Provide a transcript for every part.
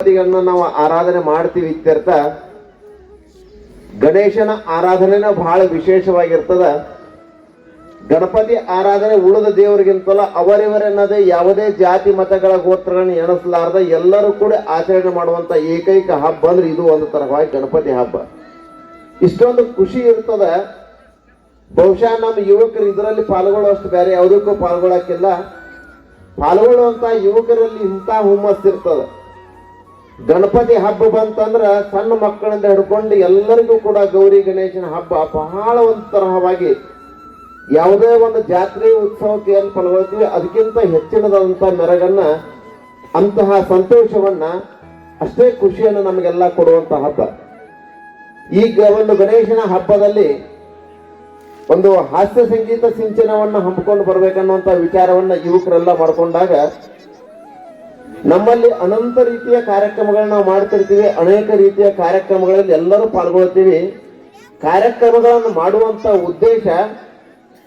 ನಾವು ಆರಾಧನೆ ಮಾಡ್ತೀವಿ ಇತ್ಯರ್ಥ, ಗಣೇಶನ ಆರಾಧನೆನ ಬಹಳ ವಿಶೇಷವಾಗಿರ್ತದ. ಗಣಪತಿ ಆರಾಧನೆ ಉಳಿದ ದೇವರಿಗಿಂತಲ ಅವರಿವರೆನ್ನದೇ ಯಾವುದೇ ಜಾತಿ ಮತಗಳ ಗೋತ್ರಗಳನ್ನು ಎಣಿಸಲಾರ್ದ ಎಲ್ಲರೂ ಕೂಡ ಆಚರಣೆ ಮಾಡುವಂತ ಏಕೈಕ ಹಬ್ಬ ಅಂದ್ರೆ ಇದು ಒಂದು ತರವಾಗಿ ಗಣಪತಿ ಹಬ್ಬ. ಇಷ್ಟೊಂದು ಖುಷಿ ಇರ್ತದ. ಬಹುಶಃ ನಮ್ಮ ಯುವಕರು ಇದರಲ್ಲಿ ಪಾಲ್ಗೊಳ್ಳುವಷ್ಟು ಬೇರೆ ಯಾವುದಕ್ಕೂ ಪಾಲ್ಗೊಳ್ಳಕ್ಕಿಲ್ಲ. ಪಾಲ್ಗೊಳ್ಳುವಂತ ಯುವಕರಲ್ಲಿ ಇಂಥ ಇರ್ತದ. ಗಣಪತಿ ಹಬ್ಬ ಬಂತಂದ್ರ ಸಣ್ಣ ಮಕ್ಕಳಿಂದ ಹಿಡ್ಕೊಂಡು ಎಲ್ಲರಿಗೂ ಕೂಡ ಗೌರಿ ಗಣೇಶನ ಹಬ್ಬ ಬಹಳ ಒಂದು ತರಹವಾಗಿ ಯಾವುದೇ ಒಂದು ಜಾತ್ರೆ ಉತ್ಸವಕ್ಕೆ ಏನು ಪಾಲ್ಗೊಳ್ತೀವಿ ಅದಕ್ಕಿಂತ ಹೆಚ್ಚಿನದಾದಂಥ ಮೆರಗನ್ನ ಅಂತಹ ಸಂತೋಷವನ್ನ ಅಷ್ಟೇ ಖುಷಿಯನ್ನು ನಮಗೆಲ್ಲ ಕೊಡುವಂತ ಹಬ್ಬ. ಈಗ ಒಂದು ಗಣೇಶನ ಹಬ್ಬದಲ್ಲಿ ಒಂದು ಹಾಸ್ಯ ಸಂಗೀತ ಸಿಂಚನವನ್ನ ಹಮ್ಮಿಕೊಂಡು ಬರ್ಬೇಕನ್ನುವಂತ ವಿಚಾರವನ್ನ ಯುವಕರೆಲ್ಲ ಮಾಡ್ಕೊಂಡಾಗ ನಮ್ಮಲ್ಲಿ ಅನಂತ ರೀತಿಯ ಕಾರ್ಯಕ್ರಮಗಳನ್ನ ನಾವು ಮಾಡ್ತಿರ್ತೀವಿ, ಅನೇಕ ರೀತಿಯ ಕಾರ್ಯಕ್ರಮಗಳಲ್ಲಿ ಎಲ್ಲರೂ ಪಾಲ್ಗೊಳ್ತೀವಿ. ಕಾರ್ಯಕ್ರಮಗಳನ್ನು ಮಾಡುವಂತ ಉದ್ದೇಶ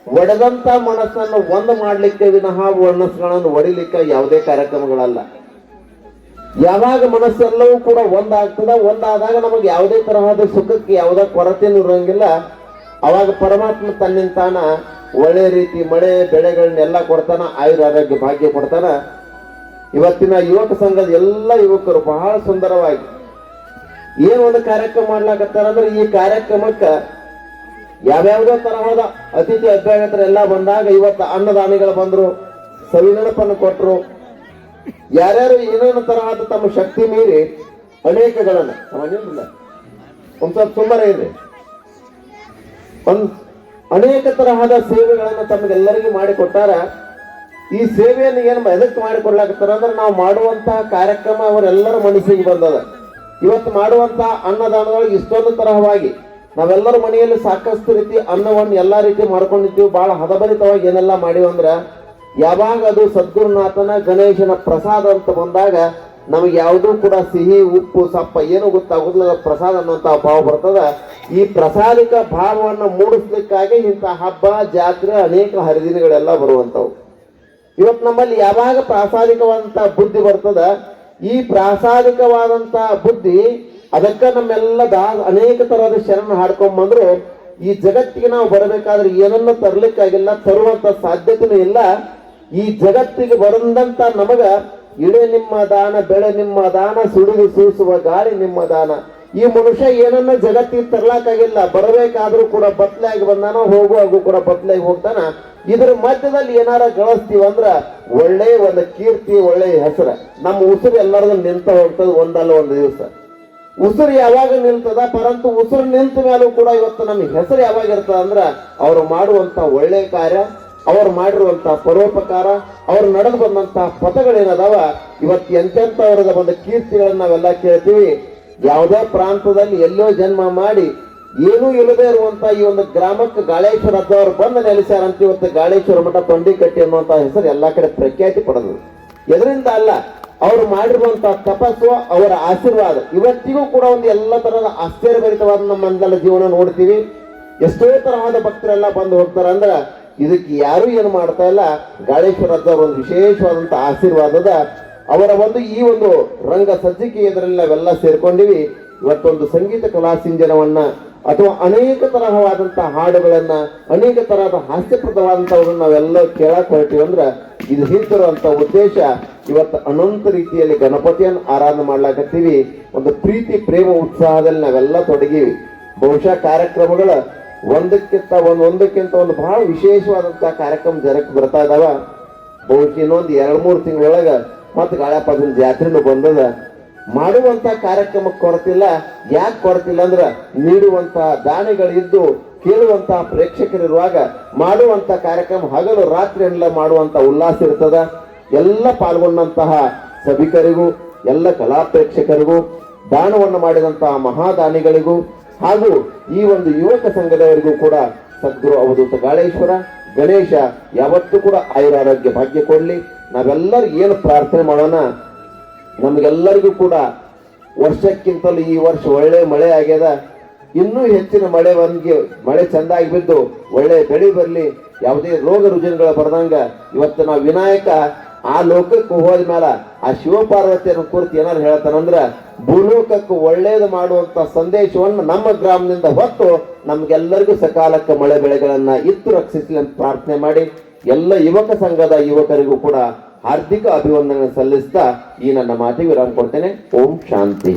ಒಡೆದಂತ ಮನಸ್ಸನ್ನು ಒಂದು ಮಾಡ್ಲಿಕ್ಕೆ ವಿನಃ ಮನಸ್ಸುಗಳನ್ನು ಒಡಿಲಿಕ್ಕೆ ಯಾವುದೇ ಕಾರ್ಯಕ್ರಮಗಳಲ್ಲ. ಯಾವಾಗ ಮನಸ್ಸೆಲ್ಲವೂ ಕೂಡ ಒಂದಾಗ್ತದ, ಒಂದಾದಾಗ ನಮಗೆ ಯಾವುದೇ ತರಹದ ಸುಖಕ್ಕೆ ಯಾವುದೇ ಕೊರತೆನೂ ಇರೋಂಗಿಲ್ಲ. ಅವಾಗ ಪರಮಾತ್ಮ ತನ್ನಿಂತಾನ ಒಳ್ಳೆ ರೀತಿ ಮಳೆ, ಬೆಳೆಗಳನ್ನೆಲ್ಲ ಕೊಡ್ತಾನ ಆಯುರ್ವೇದಕ್ಕೆ ಆರೋಗ್ಯ ಭಾಗ್ಯ ಕೊಡ್ತಾನ. ಇವತ್ತಿನ ಯುವಕ ಸಂಘದ ಎಲ್ಲ ಯುವಕರು ಬಹಳ ಸುಂದರವಾಗಿ ಏನ್ ಒಂದು ಕಾರ್ಯಕ್ರಮ ಮಾಡ್ಲಾಕತ್ತಾರ ಅಂದ್ರೆ ಈ ಕಾರ್ಯಕ್ರಮಕ್ಕ ಯಾವ್ಯಾವುದೋ ತರಹದ ಅತಿಥಿ ಅಭ್ಯಾಗತರು ಎಲ್ಲ ಬಂದಾಗ ಇವತ್ತು ಅನ್ನದಾನಿಗಳು ಬಂದ್ರು ಸವಿನೆನಪನ್ನು ಕೊಟ್ಟರು ಯಾರ್ಯಾರು ಏನೇನು ತರಹದ ತಮ್ಮ ಶಕ್ತಿ ಮೀರಿ ಅನೇಕಗಳನ್ನ ಒಂದ್ ಸ್ವಲ್ಪ ಸುಮ್ಮನೆ ಇದೆ ಒಂದ್ ಅನೇಕ ತರಹದ ಸೇವೆಗಳನ್ನ ತಮಗೆಲ್ಲರಿಗೂ ಮಾಡಿಕೊಟ್ಟಾರ. ಈ ಸೇವೆಯನ್ನು ಏನು ಎದಕ್ಕೆ ಮಾಡಿಕೊಡ್ಲಾಕತ್ತಾರ ಅಂದ್ರೆ ನಾವು ಮಾಡುವಂತಹ ಕಾರ್ಯಕ್ರಮ ಅವರೆಲ್ಲರ ಮನಸ್ಸಿಗೆ ಬಂದದ. ಇವತ್ತು ಮಾಡುವಂತಹ ಅನ್ನದಾನದೊಳಗೆ ಇಷ್ಟೊಂದು ತರಹವಾಗಿ ನಾವೆಲ್ಲರ ಮನೆಯಲ್ಲಿ ಸಾಕಷ್ಟು ರೀತಿ ಅನ್ನವನ್ನು ಎಲ್ಲ ರೀತಿ ಮಾಡ್ಕೊಂಡಿದ್ದೀವಿ. ಬಹಳ ಹದಭರಿತವಾಗಿ ಏನೆಲ್ಲ ಮಾಡಿವ ಅಂದ್ರೆ, ಯಾವಾಗ ಅದು ಸದ್ಗುರುನಾಥನ ಗಣೇಶನ ಪ್ರಸಾದ ಅಂತ ಬಂದಾಗ ನಮಗೆ ಯಾವುದೂ ಕೂಡ ಸಿಹಿ, ಉಪ್ಪು, ಸಪ್ಪ ಏನು ಗೊತ್ತಾಗುದಿಲ್ಲ. ಪ್ರಸಾದ ಅನ್ನುವಂತಹ ಭಾವ ಬರ್ತದ. ಈ ಪ್ರಸಾದಿಕ ಭಾವವನ್ನು ಮೂಡಿಸ್ಲಿಕ್ಕಾಗಿ ಇಂಥ ಹಬ್ಬ, ಜಾತ್ರೆ ಅನೇಕ ಹರಿದಿನಗಳೆಲ್ಲ ಬರುವಂತವು ಇವತ್ತು ನಮ್ಮಲ್ಲಿ ಯಾವಾಗ ಪ್ರಾಸಾದಿಕವಾದಂತ ಬುದ್ಧಿ ಬರ್ತದ? ಈ ಪ್ರಾಸಾದಿಕವಾದಂತ ಬುದ್ಧಿ, ಅದಕ್ಕೆ ನಮ್ಮೆಲ್ಲ ದಾ, ಅನೇಕ ತರಹದ ಶರಣ ಹಾಡ್ಕೊಂಬಂದ್ರು ಈ ಜಗತ್ತಿಗೆ ನಾವು ಬರಬೇಕಾದ್ರೆ ಏನನ್ನ ತರ್ಲಿಕ್ಕಾಗಿಲ್ಲ, ತರುವಂತ ಸಾಧ್ಯತೆನೂ ಇಲ್ಲ. ಈ ಜಗತ್ತಿಗೆ ಬರಂದಂತ ನಮಗ ಇಳೆ ನಿಮ್ಮ ದಾನ, ಬೆಳೆ ನಿಮ್ಮ ದಾನ, ಸುಡಿದು ಸೂಸುವ ಗಾಳಿ ನಿಮ್ಮ ದಾನ. ಈ ಮನುಷ್ಯ ಏನನ್ನ ಜಗತ್ತಿಗೆ ತರ್ಲಾಕಾಗಿಲ್ಲ, ಬರಬೇಕಾದ್ರೂ ಕೂಡ ಬತ್ಲಾಗಿ ಬಂದಾನ, ಹೋಗುವಾಗೂ ಕೂಡ ಬತ್ಲಾಗಿ ಹೋಗ್ತಾನ. ಇದ್ರ ಮಧ್ಯದಲ್ಲಿ ಏನಾರ ಗಳಿಸ್ತೀವಿ ಅಂದ್ರ ಒಳ್ಳೆ ಒಂದು ಕೀರ್ತಿ, ಒಳ್ಳೆ ಹೆಸರ. ನಮ್ಮ ಉಸಿರು ಎಲ್ಲರದು ನಿಂತ ಹೋಗ್ತದ ಒಂದಲ್ಲ ಒಂದು ದಿವಸ. ಉಸಿರು ಯಾವಾಗ ನಿಲ್ತದ? ಪರಂತು ಉಸಿರು ನಿಂತ ಮೇಲೂ ಕೂಡ ಇವತ್ತು ನಮ್ಗೆ ಹೆಸರು ಯಾವಾಗ ಇರ್ತದ ಅಂದ್ರ ಅವ್ರು ಮಾಡುವಂತ ಒಳ್ಳೆ ಕಾರ್ಯ, ಅವ್ರು ಮಾಡಿರುವಂತ ಪರೋಪಕಾರ, ಅವ್ರು ನಡೆದು ಬಂದಂತಹ ಪಥಗಳೇನದಾವ? ಇವತ್ತು ಎಂತೆಂಥವ್ರದ ಒಂದು ಕೀರ್ತಿಗಳನ್ನ ನಾವೆಲ್ಲ ಕೇಳ್ತೀವಿ. ಯಾವುದೇ ಪ್ರಾಂತದಲ್ಲಿ ಎಲ್ಲೋ ಜನ್ಮ ಮಾಡಿ ಏನೂ ಇಲ್ಲದೆ ಇರುವಂತ ಈ ಒಂದು ಗ್ರಾಮಕ್ಕೆ ಗಾಳೇಶ್ವರ ಅದ್ದವರು ಬಂದು ನೆಲೆಸ್ಯಾರಂತ ಇವತ್ತು ಗಾಳೇಶ್ವರ ಮಠ ತೊಂಡಿಕಟ್ಟಿ ಅನ್ನುವಂತ ಹೆಸರು ಎಲ್ಲಾ ಕಡೆ ಪ್ರಖ್ಯಾತಿ ಪಡೆದರು ಎದರಿಂದ ಅಲ್ಲ, ಅವರು ಮಾಡಿರುವಂತಹ ತಪಸ್ಸು, ಅವರ ಆಶೀರ್ವಾದ. ಇವತ್ತಿಗೂ ಕೂಡ ಒಂದು ಎಲ್ಲ ತರಹದ ಆಶ್ಚರ್ಯಭರಿತವಾದ ನಮ್ಮ ಮನದಲ್ಲ ಜೀವನ ನೋಡ್ತೀವಿ. ಎಷ್ಟೋ ತರಹದ ಭಕ್ತರೆಲ್ಲ ಬಂದು ಹೋಗ್ತಾರ ಅಂದ್ರೆ ಇದಕ್ಕೆ ಯಾರು ಏನು ಮಾಡ್ತಾ ಇಲ್ಲ. ಗಾಳೇಶ್ವರ ಅದ್ದವ್ರ ಒಂದು ವಿಶೇಷವಾದಂತಹ ಆಶೀರ್ವಾದದ ಅವರ ಒಂದು ಈ ಒಂದು ರಂಗ ಸಜ್ಜಿಕೆ ಇದರಲ್ಲಿ ನಾವೆಲ್ಲ ಸೇರ್ಕೊಂಡಿವಿ. ಇವತ್ತೊಂದು ಸಂಗೀತ ಕಲಾ ಸಿಂಜನವನ್ನ ಅಥವಾ ಅನೇಕ ತರಹವಾದಂತಹ ಹಾಡುಗಳನ್ನ, ಅನೇಕ ತರಹದ ಹಾಸ್ಯಪ್ರದವಾದಂಥವ್ರನ್ನ ನಾವೆಲ್ಲ ಕೇಳಕ್ ಹೊರಟಿವಿ ಅಂದ್ರೆ ಇದು ಹಿಂತಿರುವಂತ ಉದ್ದೇಶ. ಇವತ್ತು ಅನಂತ ರೀತಿಯಲ್ಲಿ ಗಣಪತಿಯನ್ನು ಆರಾಧನೆ ಮಾಡ್ಲಾಕತ್ತೀವಿ. ಒಂದು ಪ್ರೀತಿ, ಪ್ರೇಮ, ಉತ್ಸಾಹದಲ್ಲಿ ನಾವೆಲ್ಲ ತೊಡಗಿವಿ. ಬಹುಶಃ ಕಾರ್ಯಕ್ರಮಗಳ ಒಂದಕ್ಕಿಂತ ಒಂದು ಒಂದಕ್ಕಿಂತ ಒಂದು ಬಹಳ ವಿಶೇಷವಾದಂತಹ ಕಾರ್ಯಕ್ರಮ ಜರಕ್ ಬರ್ತಾ ಇದಾವ. ಬಹುಶಃ ಇನ್ನೊಂದು ಎರಡು, ಮೂರು ತಿಂಗಳೊಳಗ ಮತ್ತೆ ಗಾಳಪ್ಪನ ಜಾತ್ರೆನೂ ಬಂದದ. ಮಾಡುವಂತ ಕಾರ್ಯಕ್ರಮ ಕೊರತಿಲ್ಲ. ಯಾಕೆ ಕೊರತಿಲ್ಲ ಅಂದ್ರ ನೀಡುವಂತ ದಾನಿಗಳಿದ್ದು, ಕೇಳುವಂತ ಪ್ರೇಕ್ಷಕರಿರುವಾಗ ಮಾಡುವಂತ ಕಾರ್ಯಕ್ರಮ ಹಗಲು ರಾತ್ರಿ ಎಲ್ಲ ಮಾಡುವಂತ ಉಲ್ಲಾಸ ಇರ್ತದ. ಎಲ್ಲ ಪಾಲ್ಗೊಂಡಂತಹ ಸಭಿಕರಿಗೂ, ಎಲ್ಲ ಕಲಾ ಪ್ರೇಕ್ಷಕರಿಗೂ, ದಾನವನ್ನು ಮಾಡಿದಂತಹ ಮಹಾದಾನಿಗಳಿಗೂ, ಹಾಗೂ ಈ ಒಂದು ಯುವಕ ಸಂಘದವರಿಗೂ ಕೂಡ ಸದ್ಗುರು ಅವಧೂತ ಗಾಳೇಶ್ವರ, ಗಣೇಶ ಯಾವತ್ತೂ ಕೂಡ ಆಯುರಾರೋಗ್ಯ ಭಾಗ್ಯ ಕೊಡ್ಲಿ. ನಾವೆಲ್ಲರೂ ಏನು ಪ್ರಾರ್ಥನೆ ಮಾಡೋಣ? ನಮಗೆಲ್ಲರಿಗೂ ಕೂಡ ವರ್ಷಕ್ಕಿಂತಲೂ ಈ ವರ್ಷ ಒಳ್ಳೆ ಮಳೆ ಆಗ್ಯದ. ಇನ್ನೂ ಹೆಚ್ಚಿನ ಮಳೆ ಬಂದು ಮಳೆ ಚೆಂದಾಗಿ ಬಿದ್ದು ಒಳ್ಳೆ ಬೆಳೆ ಬರಲಿ. ಯಾವುದೇ ರೋಗ ರುಜಿನಗಳು ಬರದಂಗ ಇವತ್ತು ನಾವು ವಿನಾಯಕ ಆ ಲೋಕಕ್ಕೆ ಹೋದ್ಮೇಲೆ ಆ ಶಿವಪಾರ್ವತಿಯನ್ನು ಕುರಿತು ಏನಾರು ಹೇಳ್ತಾನಂದ್ರ ಭೂಲೋಕಕ್ಕೆ ಒಳ್ಳೇದು ಮಾಡುವಂತ ಸಂದೇಶವನ್ನು ನಮ್ಮ ಗ್ರಾಮದಿಂದ ಹೊತ್ತು ನಮ್ಗೆಲ್ಲರಿಗೂ ಸಕಾಲಕ್ಕೆ ಮಳೆ ಬೆಳೆಗಳನ್ನ ಇತ್ತು ರಕ್ಷಿಸಲಿ ಅಂತ ಪ್ರಾರ್ಥನೆ ಮಾಡಿ. ಎಲ್ಲ ಯುವಕ ಸಂಘದ ಯುವಕರಿಗೂ ಕೂಡ ಹಾರ್ದಿಕ ಅಭಿವಂದನೆ ಸಲ್ಲಿಸ್ತಾ ಈ ನನ್ನ ಮಾತಿಗೆ ವಿರಾಮ ಕೊಡ್ತೇನೆ. ಓಂ ಶಾಂತಿ